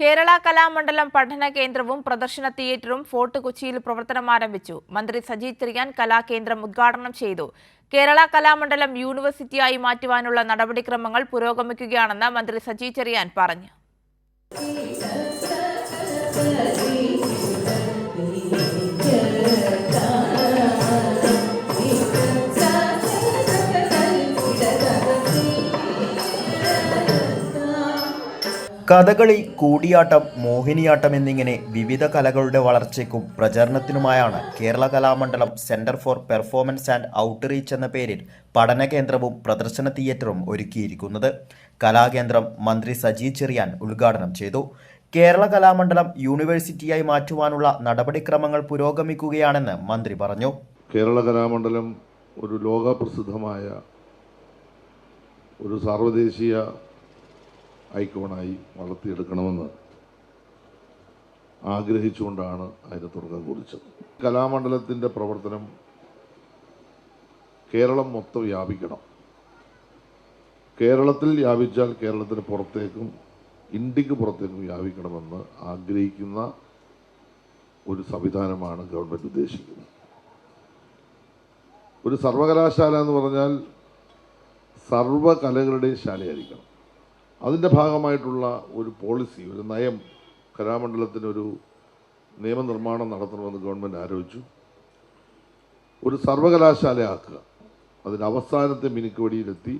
കേരള കലാമണ്ഡലം പഠന കേന്ദ്രവും പ്രദർശന തിയേറ്ററും ഫോർട്ട് കൊച്ചിയിൽ പ്രവർത്തനം ആരംഭിച്ചു. മന്ത്രി സജി ചെറിയാൻ കലാകേന്ദ്രം ഉദ്ഘാടനം ചെയ്തു. കേരള കലാമണ്ഡലം യൂണിവേഴ്സിറ്റിയായി മാറ്റുവാനുള്ള നടപടിക്രമങ്ങൾ പുരോഗമിക്കുകയാണെന്ന് മന്ത്രി സജി ചെറിയാൻ പറഞ്ഞു. കഥകളി കൂടിയാട്ടം മോഹിനിയാട്ടം എന്നിങ്ങനെ വിവിധ കലകളുടെ വളർച്ചയ്ക്കും പ്രചരണത്തിനുമായാണ് Kerala Kalamandalam centre for performance and outreach എന്ന പേരിൽ പഠന കേന്ദ്രവും പ്രദർശന തിയേറ്ററും ഒരുക്കിയിരിക്കുന്നത്. കലാകേന്ദ്രം മന്ത്രി സജി ചെറിയാൻ ഉദ്ഘാടനം ചെയ്തു. കേരള കലാമണ്ഡലം യൂണിവേഴ്സിറ്റിയായി മാറ്റുവാനുള്ള നടപടിക്രമങ്ങൾ പുരോഗമിക്കുകയാണെന്ന് മന്ത്രി പറഞ്ഞു. കേരള കലാമണ്ഡലം ഒരു ലോകപ്രസിദ്ധമായ ഒരു സാർവദേശീയ ഐക്കോണായി വളർത്തിയെടുക്കണമെന്ന് ആഗ്രഹിച്ചുകൊണ്ടാണ് അതിന് തുടക്കം കുറിച്ചത്. കലാമണ്ഡലത്തിന്റെ പ്രവർത്തനം കേരളം മൊത്തം വ്യാപിക്കണം. കേരളത്തിൽ വ്യാപിച്ചാൽ കേരളത്തിന് പുറത്തേക്കും ഇന്ത്യയ്ക്ക് പുറത്തേക്കും വ്യാപിക്കണമെന്ന് ആഗ്രഹിക്കുന്ന ഒരു സംവിധാനമാണ് ഗവൺമെന്റ് ഉദ്ദേശിക്കുന്നത്. ഒരു സർവകലാശാല എന്ന് പറഞ്ഞാൽ സർവകലകളുടെയും ശാലയായിരിക്കണം. അതിന്റെ ഭാഗമായിട്ടുള്ള ഒരു പോളിസി ഒരു നയം കലാമണ്ഡലത്തിനൊരു നിയമനിർമ്മാണം നടത്തണമെന്ന് ഗവൺമെന്റ് ആലോചിച്ചു ഒരു സർവകലാശാലയാക്കുക. അതിന്റെ അവസാനത്തെ മിനുക്കുവടിയിലെത്തി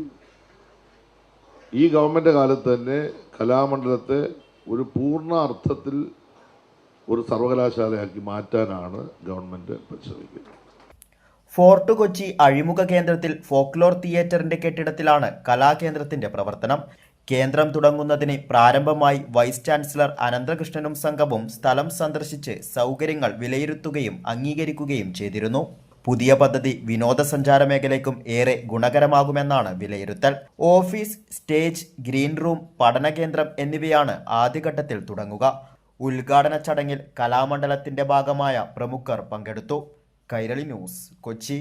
ഈ ഗവൺമെന്റ് കാലത്ത് തന്നെ കലാമണ്ഡലത്തെ ഒരു പൂർണ അർത്ഥത്തിൽ ഒരു സർവകലാശാലയാക്കി മാറ്റാനാണ് ഗവൺമെന്റ് പരിശ്രമിക്കുന്നത്. ഫോർട്ട് കൊച്ചി അഴിമുഖ കേന്ദ്രത്തിൽ ഫോക്ലോർ തിയേറ്ററിന്റെ കെട്ടിടത്തിലാണ് കലാകേന്ദ്രത്തിന്റെ പ്രവർത്തനം. കേന്ദ്രം തുടങ്ങുന്നതിന് പ്രാരംഭമായി വൈസ് ചാൻസലർ അനന്തകൃഷ്ണനും സംഘവും സ്ഥലം സന്ദർശിച്ച് സൗകര്യങ്ങൾ വിലയിരുത്തുകയും അംഗീകരിക്കുകയും ചെയ്തിരുന്നു. പുതിയ പദ്ധതി വിനോദസഞ്ചാര മേഖലയ്ക്കും ഏറെ ഗുണകരമാകുമെന്നാണ് വിലയിരുത്തൽ. ഓഫീസ് സ്റ്റേജ് ഗ്രീൻ റൂം പഠന കേന്ദ്രം എന്നിവയാണ് ആദ്യഘട്ടത്തിൽ തുടങ്ങുക. ഉദ്ഘാടന ചടങ്ങിൽ കലാമണ്ഡലത്തിന്റെ ഭാഗമായ പ്രമുഖർ പങ്കെടുത്തു. കൈരളി ന്യൂസ് കൊച്ചി.